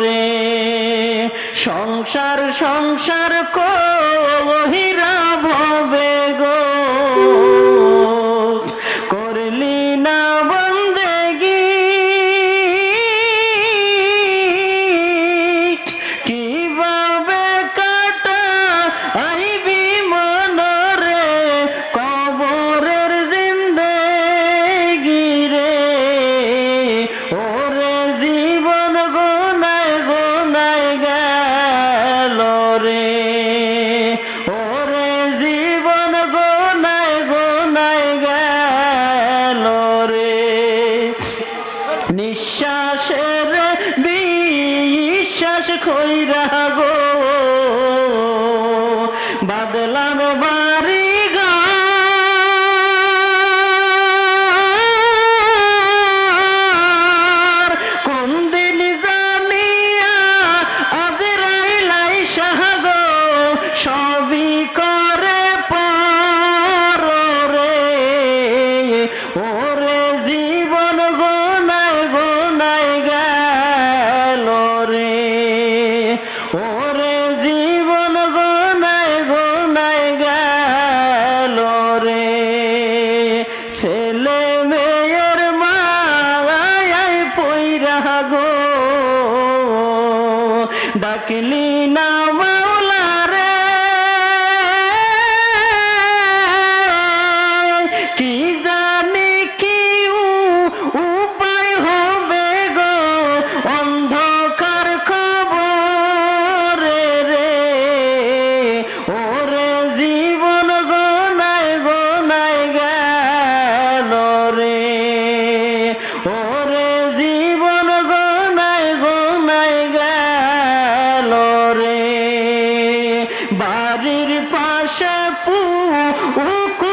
করে সংসার সংসার করে। কইরা গো। ডাকলি না Ruku.